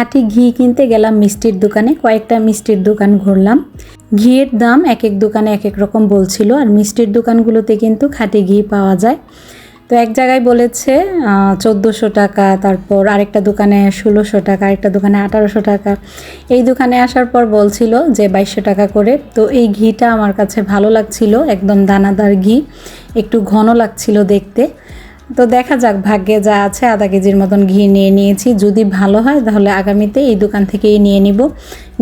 খাঁটি ঘি কিনতে গেলাম মিষ্টির দোকানে। কয়েকটা মিষ্টির দোকান ঘুরলাম। ঘিয়ের দাম এক এক দোকানে এক এক রকম বলছিল, আর মিষ্টির দোকানগুলোতে কিন্তু খাঁটি ঘি পাওয়া যায়। তো এক জায়গায় বলেছে চোদ্দোশো টাকা, তারপর আরেকটা দোকানে ষোলোশো টাকা, আরেকটা দোকানে আঠারোশো টাকা। এই দোকানে আসার পর বলছিল যে বাইশশো টাকা করে। তো এই ঘিটা আমার কাছে ভালো লাগছিল, একদম দানাদার ঘি, একটু ঘন লাগছিল দেখতে। তো দেখা যাক, ভাগ্যে যা আছে, আধা কেজির মতন ঘি নিয়ে নিয়েছি। যদি ভালো হয়, তাহলে আগামীতে এই দোকান থেকেই নিয়ে নিব।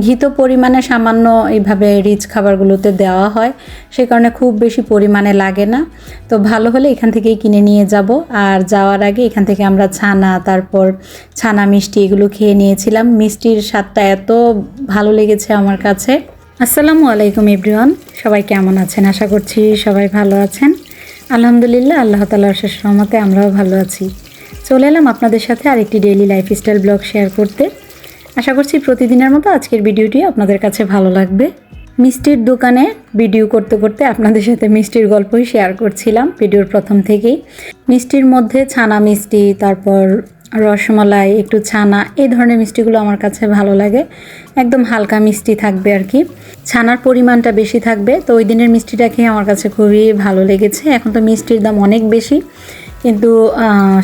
ঘি তো পরিমাণে সামান্য এইভাবে রিচ খাবারগুলোতে দেওয়া হয়, সে কারণে খুব বেশি পরিমাণে লাগে না। তো ভালো হলে এখান থেকেই কিনে নিয়ে যাব। আর যাওয়ার আগে এখান থেকে আমরা ছানা, তারপর ছানা মিষ্টি এগুলো খেয়ে নিয়েছিলাম। মিষ্টির স্বাদটা এত ভালো লেগেছে আমার কাছে। আসসালামু আলাইকুম, এভরিওয়ান। সবাই কেমন আছেন? আশা করছি সবাই ভালো আছেন। আলহামদুলিল্লাহ, আল্লাহ তালার শেষ রহমতে আমরাও ভালো আছি। চলে এলাম আপনাদের সাথে আরেকটি ডেইলি লাইফস্টাইল ব্লগ শেয়ার করতে। আশা করছি প্রতিদিনের মতো আজকের ভিডিওটি আপনাদের কাছে ভালো লাগবে। মিষ্টির দোকানে ভিডিও করতে করতে আপনাদের সাথে মিষ্টির গল্পই শেয়ার করছিলাম ভিডিওর প্রথম থেকেই। মিষ্টির মধ্যে ছানা মিষ্টি, তারপর রসমালাই, একটু ছানা, এই ধরনের মিষ্টিগুলো আমার কাছে ভালো লাগে। একদম হালকা মিষ্টি থাকবে আর কি। ছানার পরিমাণটা বেশি থাকবে, তো ওই দিনের মিষ্টিটা খেয়ে আমার কাছে খুবই ভালো লেগেছে। এখন তো মিষ্টির দাম অনেক বেশি, কিন্তু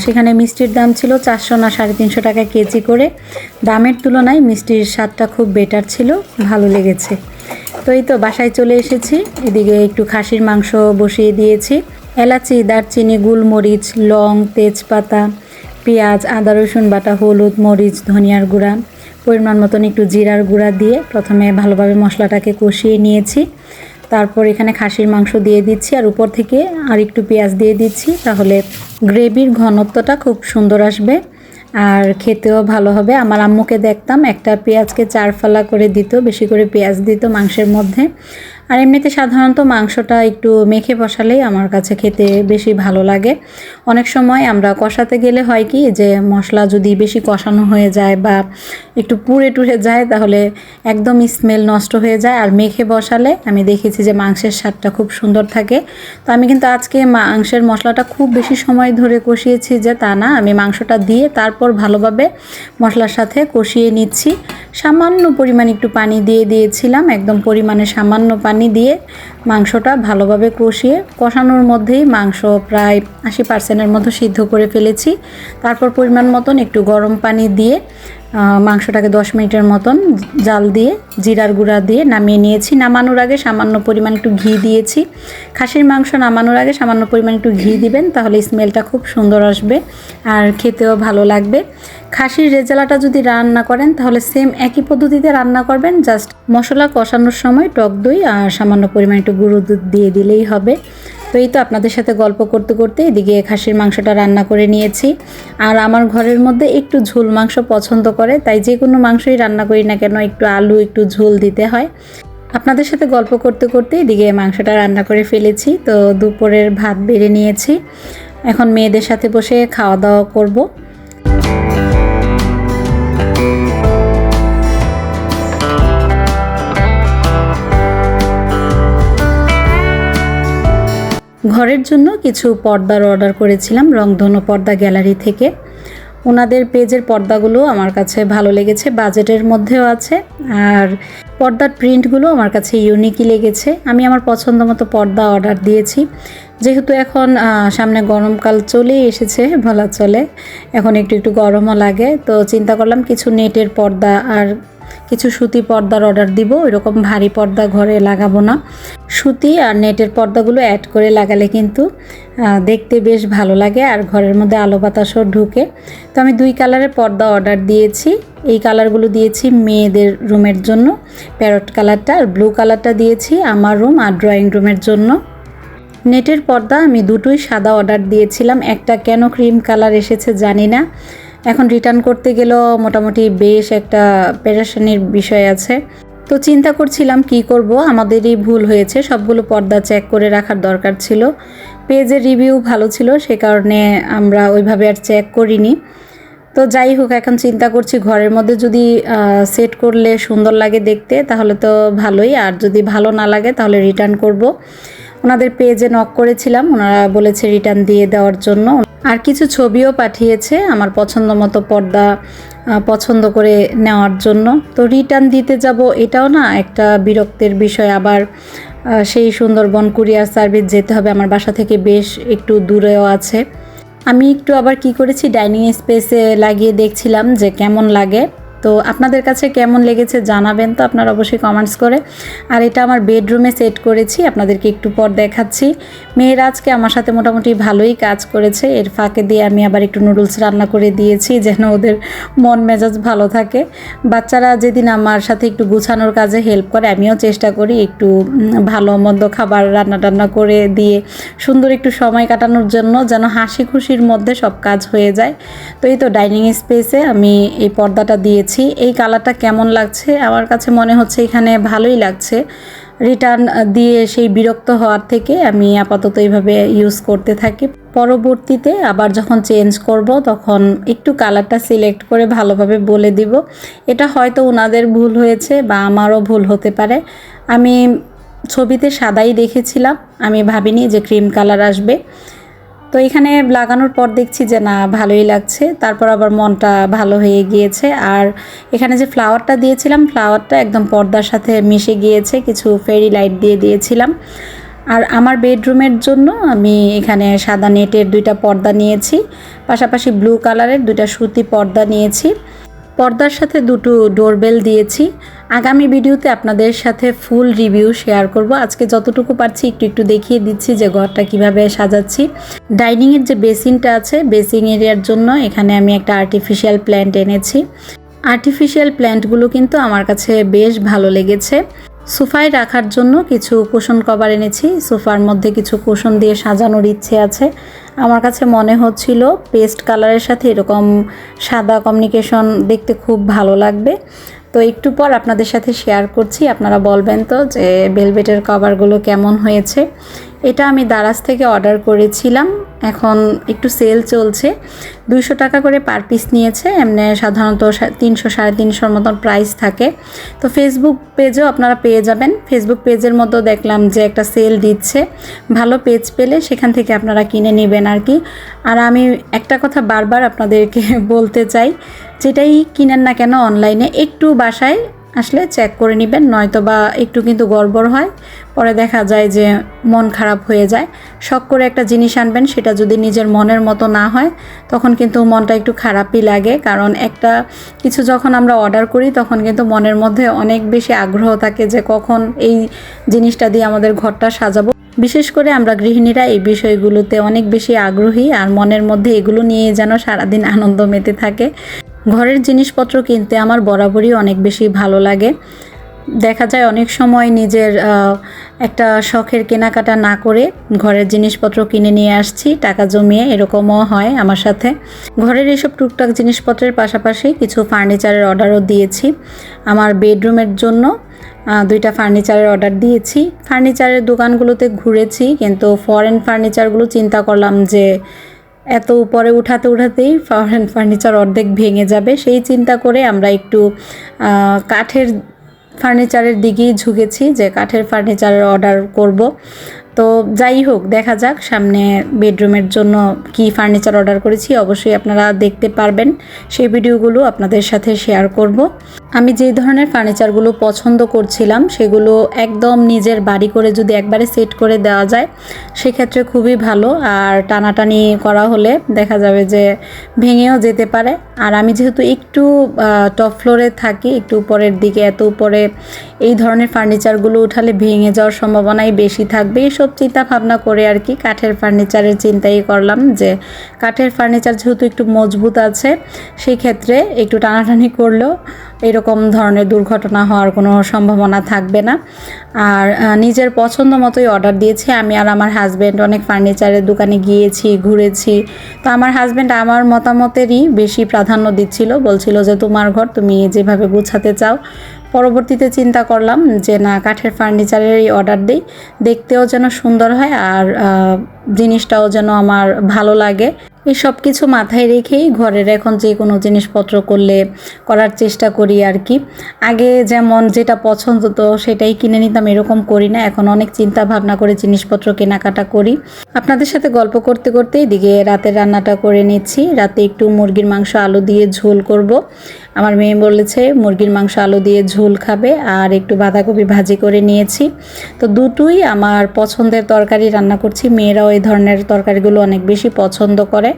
সেখানে মিষ্টির দাম ছিল চারশো না সাড়ে তিনশো টাকা কেজি করে। দামের তুলনায় মিষ্টির স্বাদটা খুব বেটার ছিল, ভালো লেগেছে। তো এই তো বাসায় চলে এসেছি, এদিকে একটু খাসির মাংস বসিয়ে দিয়েছি। এলাচি, দারচিনি, গোলমরিচ, লং, তেজপাতা পেঁয়াজ, আদা, রসুন বাটা, হলুদ, মরিচ, ধনিয়ার গুঁড়া, পরিমাণ মতন একটু জিরার গুঁড়া দিয়ে প্রথমে ভালোভাবে মশলাটাকে কষিয়ে নিয়েছি। তারপর এখানে খাসির মাংস দিয়ে দিচ্ছি আর উপর থেকে আর একটু পেঁয়াজ দিয়ে দিচ্ছি তাহলে গ্রেভির ঘনত্বটা খুব সুন্দর আসবে আর খেতেও ভালো হবে। আমার আম্মুকে দেখতাম একটা পেঁয়াজকে চার ফালা করে দিত, বেশি করে পেঁয়াজ দিত মাংসের মধ্যে। আর এমনিতে সাধারণত মাংসটা একটু মেখে বসালেই আমার কাছে খেতে বেশি ভালো লাগে। অনেক সময় আমরা কষাতে গেলে হয় কি যে মশলা যদি বেশি কষানো হয়ে যায় বা একটু পুড়ে টুড়ে যায় তাহলে একদম স্মেল নষ্ট হয়ে যায়। আর মেখে বসালে আমি দেখেছি যে মাংসের স্বাদটা খুব সুন্দর থাকে। তো আমি কিন্তু আজকে মাংসের মশলাটা খুব বেশি সময় ধরে কষিয়েছি যে তা না, আমি মাংসটা দিয়ে তারপর ভালোভাবে মশলার সাথে কষিয়ে নিচ্ছি। সামান্য পরিমাণ একটু পানি দিয়ে দিয়েছিলাম, একদম পরিমাণে সামান্য পানি দিয়ে মাংসটা ভালোভাবে কষিয়ে কষানোর মধ্যেই মাংস প্রায় আশি পার্সেন্টের মতো সিদ্ধ করে ফেলেছি। তারপর পরিমাণ মতন একটু গরম পানি দিয়ে মাংসটাকে দশ মিনিটের মতন জাল দিয়ে, জিরার গুঁড়া দিয়ে নামিয়ে নিয়েছি। নামানোর আগে সামান্য পরিমাণ একটু ঘি দিয়েছি। খাসির মাংস নামানোর আগে সামান্য পরিমাণ একটু ঘি দিবেন, তাহলে স্মেলটা খুব সুন্দর আসবে আর খেতেও ভালো লাগবে। খাসির রেজালাটা যদি রান্না করেন, তাহলে সেম একই পদ্ধতিতে রান্না করবেন জাস্ট মশলা কষানোর সময় টক দই আর সামান্য পরিমাণ একটু গুঁড়ো দুধ দিয়ে দিলেই হবে। তো এই তো আপনাদের সাথে গল্প করতে করতে এদিকে খাসির মাংসটা রান্না করে নিয়েছি। আর আমার ঘরের মধ্যে একটু ঝোল মাংস পছন্দ করে, তাই যে কোনো মাংসই রান্না করি না কেন, একটু আলু, একটু ঝোল দিতে হয়। আপনাদের সাথে গল্প করতে করতে এদিকে মাংসটা রান্না করে ফেলেছি, তো দুপুরের ভাত বেড়ে নিয়েছি। এখন মেয়েদের সাথে বসে খাওয়া দাওয়া করব। ঘরের জন্য কিছু পর্দার অর্ডার করেছিলাম, রংধনু পর্দা গ্যালারি থেকে। ওনাদের পেজের পর্দাগুলো আমার কাছে ভালো লেগেছে, বাজেটের মধ্যেও আছে, আর পর্দার প্রিন্টগুলো আমার কাছে ইউনিকই লেগেছে। আমি আমার পছন্দ মতো পর্দা অর্ডার দিয়েছি। যেহেতু এখন সামনে গরমকাল চলেই এসেছে, বলা চলে। এখন একটু একটু গরমও লাগে, তো চিন্তা করলাম কিছু নেটের পর্দা আর কিছু সুতি পর্দার অর্ডার দিব, এরকম ভারী পর্দা ঘরে লাগাবো না। সুতি আর নেটের পর্দাগুলো অ্যাড করে লাগালে কিন্তু দেখতে বেশ ভালো লাগে আর ঘরের মধ্যে আলো বাতাসও ঢুকে। তো আমি দুই কালারের পর্দা অর্ডার দিয়েছি। এই কালারগুলো দিয়েছি মেয়েদের রুমের জন্য প্যারট কালারটা, আর ব্লু কালারটা দিয়েছি আমার রুম আর ড্রয়িং রুমের জন্য। নেটের পর্দা আমি দুটোই সাদা অর্ডার দিয়েছিলাম, একটা কেন ক্রিম কালার এসেছে জানি না। এখন রিটার্ন করতে গেলেও মোটামুটি বেশ একটা পেরেশানির বিষয় আছে। তো চিন্তা করছিলাম কি করব, আমাদেরই ভুল হয়েছে, সবগুলো পর্দা চেক করে রাখার দরকার ছিল। পেজের রিভিউ ভালো ছিল, সে কারণে আমরা ওইভাবে আর চেক করিনি। তো যাই হোক, এখন চিন্তা করছি ঘরের মধ্যে যদি সেট করলে সুন্দর লাগে দেখতে, তাহলে তো ভালোই। আর যদি ভালো না লাগে, তাহলে রিটার্ন করব। ওনাদের পেজে নক করেছিলাম, ওনারা বলেছে রিটার্ন দিয়ে দেওয়ার জন্য। আর কিছু ছবিও পাঠিয়েছে আমার পছন্দ মতো পর্দা পছন্দ করে নেওয়ার জন্য। তো রিটার্ন দিতে যাব এটাও না একটা বিরক্তের বিষয়। আবার সেই সুন্দরবন কুরিয়ার সার্ভিস যেতে হবে। আমার বাসা থেকে বেশ একটু দূরেও আছে। আমি একটু আবার কি করেছি ডাইনিং স্পেসে লাগিয়ে দেখছিলাম যে কেমন লাগে। তো আপনাদের কাছে কেমন লেগেছে জানাবেন তো আপনারা অবশ্যই কমেন্টস করে। আর এটা আমার বেডরুমে সেট করেছি, আপনাদেরকে একটু পর দেখাচ্ছি। মেয়েরা আজকে আমার সাথে মোটামুটি ভালোই কাজ করেছে। এর ফাঁকে দিয়ে আমি আবার একটু নুডলস রান্না করে দিয়েছি যেন ওদের মন মেজাজ ভালো থাকে। বাচ্চারা যেদিন আমার সাথে একটু গুছানোর কাজে হেল্প করে, আমিও চেষ্টা করি একটু ভালো মন্দ খাবার রান্না টান্না করে দিয়ে, সুন্দর একটু সময় কাটানোর জন্য যেন হাসি খুশির মধ্যে সব কাজ হয়ে যায়। তো এই তো ডাইনিং স্পেসে আমি এই পর্দাটা দিয়েছি। এই কালারটা কেমন লাগছে? আমার কাছে মনে হচ্ছে এখানে ভালোই লাগছে। রিটার্ন দিয়ে সেই বিরক্ত হওয়ার থেকে আমি আপাতত এইভাবে ইউজ করতে থাকি। পরবর্তীতে আবার যখন চেঞ্জ করব, তখন একটু কালারটা সিলেক্ট করে ভালোভাবে বলে দিব। এটা হয়তো ওনাদের ভুল হয়েছে বা আমারও ভুল হতে পারে। আমি ছবিতে সাদাই দেখেছিলাম। আমি ভাবিনি যে ক্রিম কালার আসবে। তো এখানে লাগানোর পর দেখছি যে না, ভালোই লাগছে। তারপর আবার মনটা ভালো হয়ে গিয়েছে। আর এখানে যে ফ্লাওয়ারটা দিয়েছিলাম ফ্লাওয়ারটা একদম পর্দার সাথে মিশে গিয়েছে। কিছু ফেরি লাইট দিয়ে দিয়েছিলাম। আর আমার বেডরুমের জন্য আমি এখানে সাদা নেটের দুইটা পর্দা নিয়েছি। পাশাপাশি ব্লু কালারের দুইটা সুতি পর্দা নিয়েছি। পর্দার সাথে দুটো ডোরবেল দিয়েছি। আগামী ভিডিওতে আপনাদের সাথে ফুল রিভিউ শেয়ার করব। আজকে যতটুকু পারছি একটু একটু দেখিয়ে দিচ্ছি যে ঘরটা কীভাবে সাজাচ্ছি। ডাইনিংয়ের যে বেসিনটা আছে বেসিং এরিয়ার জন্য এখানে আমি একটা আর্টিফিশিয়াল প্ল্যান্ট এনেছি। আর্টিফিশিয়াল প্ল্যান্টগুলো কিন্তু আমার কাছে বেশ ভালো লেগেছে। সোফায় রাখার জন্য কিছু কুশন কভার এনেছি। সোফার মধ্যে কিছু কুশন দিয়ে সাজানোর ইচ্ছে আছে। আমার কাছে মনে হচ্ছিল পেস্ট কালারের সাথে এরকম সাদা কমিউনিকেশন দেখতে খুব ভালো লাগবে। তো একটু পর আপনাদের সাথে শেয়ার করছি। আপনারা বলবেন তো যে বেলভেটের কভারগুলো কেমন হয়েছে? এটা আমি দারাজ থেকে অর্ডার করেছিলাম। এখন একটু সেল চলছে। দুইশো টাকা করে পার পিস নিয়েছে। এমনি সাধারণত তিনশো, সাড়ে তিনশোর মতন প্রাইস থাকে। তো ফেসবুক পেজও আপনারা পেয়ে যাবেন। ফেসবুক পেজের মতো দেখলাম যে একটা সেল দিচ্ছে। ভালো পেজ পেলে সেখান থেকে আপনারা কিনে নেবেন আর কি। আর আমি একটা কথা বারবার আপনাদেরকে বলতে চাই, যেটাই কিনেন না কেন অনলাইনে একটু বাসায় আসলে চেক করে নেবেন, নয়তো বা একটু কিন্তু গড়বড় হয়। পরে দেখা যায় যে মন খারাপ হয়ে যায়। শখ করে একটা জিনিস আনবেন, সেটা যদি নিজের মনের মতো না হয়, তখন কিন্তু মনটা একটু খারাপই লাগে। কারণ একটা কিছু যখন আমরা অর্ডার করি, তখন কিন্তু মনের মধ্যে অনেক বেশি আগ্রহ থাকে যে কখন এই জিনিসটা দিয়ে আমাদের ঘরটা সাজাবো। বিশেষ করে আমরা গৃহিণীরা এই বিষয়গুলোতে অনেক বেশি আগ্রহী, আর মনের মধ্যে এগুলো নিয়ে যেন সারাদিন আনন্দ মেতে থাকে। ঘরের জিনিসপত্র কিনতে আমার বরাবরই অনেক বেশি ভালো লাগে। দেখা যায় অনেক সময় নিজের একটা শখের কেনাকাটা না করে ঘরের জিনিসপত্র কিনে নিয়ে আসছি, টাকা জমিয়ে এরকমও হয় আমার সাথে। ঘরের এসব টুকটাক জিনিসপত্রের পাশাপাশি কিছু ফার্নিচারের অর্ডারও দিয়েছি। আমার বেডরুমের জন্য দুইটা ফার্নিচারের অর্ডার দিয়েছি। ফার্নিচারের দোকানগুলোতে ঘুরেছি, কিন্তু ফরেন ফার্নিচারগুলো চিন্তা করলাম যে এত উপরে উঠাতে উঠাতেই ফরেন ফার্নিচার অর্ধেক ভেঙে যাবে। সেই চিন্তা করে আমরা একটু কাঠের ফার্নিচারের দিকেই ঝুঁকেছি যে কাঠের ফার্নিচারের অর্ডার করব। তো যাই হোক, দেখা যাক। সামনে বেডরুমের জন্য কি ফার্নিচার অর্ডার করেছি, অবশ্যই আপনারা দেখতে পারবেন। সেই ভিডিওগুলো আপনাদের সাথে শেয়ার করব। আমি যে ধরনের ফার্নিচারগুলো পছন্দ করছিলাম, সেগুলো একদম নিজের বাড়ি করে যদি একবারে সেট করে দেওয়া যায়, সেক্ষেত্রে খুবই ভালো। আর টানাটানি করা হলে দেখা যাবে যে ভেঙেও যেতে পারে। আর আমি যেহেতু একটু টপ ফ্লোরে থাকি, একটু উপরের দিকে, এত উপরে এই ধরনের ফার্নিচারগুলো উঠালে ভেঙে যাওয়ার সম্ভাবনাই বেশি থাকবে। এইসব চিন্তা ভাবনা করে আর কি কাঠের ফার্নিচারের চিন্তাই করলাম যে কাঠের ফার্নিচার যেহেতু একটু মজবুত আছে, সেই ক্ষেত্রে একটু টানাটানি করলেও এরকম ধরনের দুর্ঘটনা হওয়ার কোনো সম্ভাবনা থাকবে না। আর নিজের পছন্দ মতোই অর্ডার দিয়েছি। আমি আর আমার হাজব্যান্ড অনেক ফার্নিচারের দোকানে গিয়েছি, ঘুরেছি। তো আমার হাজব্যান্ড আমার মতামতেরই বেশি প্রাধান্য দিচ্ছিল। বলছিল যে, তোমার ঘর তুমি যেভাবে গুছাতে চাও পরবর্তীতে চিন্তা করলাম যে, না, কাঠের ফার্নিচারেরই অর্ডার দিই। দেখতেও যেন সুন্দর হয় আর জিনিসটাও যেন আমার ভালো লাগে। এই সব কিছু মাথায় রেখেই ঘরের এখন যে কোনো জিনিসপত্র করলে, করার চেষ্টা করি আর কি। আগে যেমন যেটা পছন্দ তো সেটাই কিনে নিতাম, এরকম করি না। এখন অনেক চিন্তা ভাবনা করে জিনিসপত্র কেনাকাটা করি। আপনাদের সাথে গল্প করতে করতে এদিকে রাতের রান্নাটা করে নিচ্ছি। রাতে একটু মুরগির মাংস, আলু দিয়ে ঝোল করব। আমার মেয়ে বলেছে, মুরগির মাংস আলু দিয়ে ঝোল খাবে আর একটু বাঁধাকপি ভাজি করে নিয়েছি। তো দুটোই আমার পছন্দের তরকারি রান্না করছি। মেয়েরাও এই ধরনের তরকারিগুলো অনেক বেশি পছন্দ করে।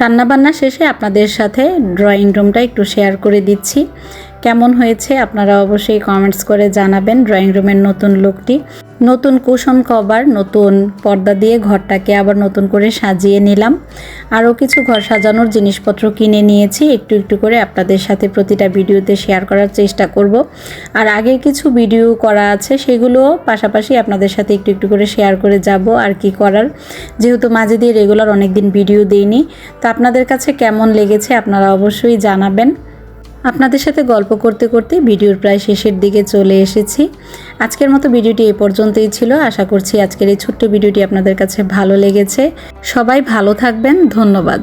রান্নাবান্না শেষে আপনাদের সাথে ড্রয়িং রুমটা একটু শেয়ার করে দিচ্ছি। কেমন হয়েছে আপনারা অবশ্যই কমেন্টস করে জানাবেন ড্রয়িং রুমের নতুন লুকটি নতুন কুশন কভার নতুন পর্দা দিয়ে ঘরটাকে আবার নতুন করে সাজিয়ে নিলাম। আরও কিছু ঘর সাজানোর জিনিসপত্র কিনে নিয়েছি, একটু একটু করে আপনাদের সাথে প্রতিটা ভিডিওতে শেয়ার করার চেষ্টা করব। আর আগের কিছু ভিডিও করা আছে সেগুলো পাশাপাশি আপনাদের সাথে একটু একটু করে শেয়ার করে যাব আর কি করার। যেহেতু মাঝে দিয়ে রেগুলার অনেক দিন ভিডিও দিইনি, তো আপনাদের কাছে কেমন লেগেছে আপনারা অবশ্যই জানাবেন। আপনাদের সাথে গল্প করতে করতে ভিডিওর প্রায় শেষের দিকে চলে এসেছি। আজকের মতো ভিডিওটি এ পর্যন্তই ছিল। আশা করছি আজকের এই ছোট্ট ভিডিওটি আপনাদের কাছে ভালো লেগেছে। সবাই ভালো থাকবেন। ধন্যবাদ।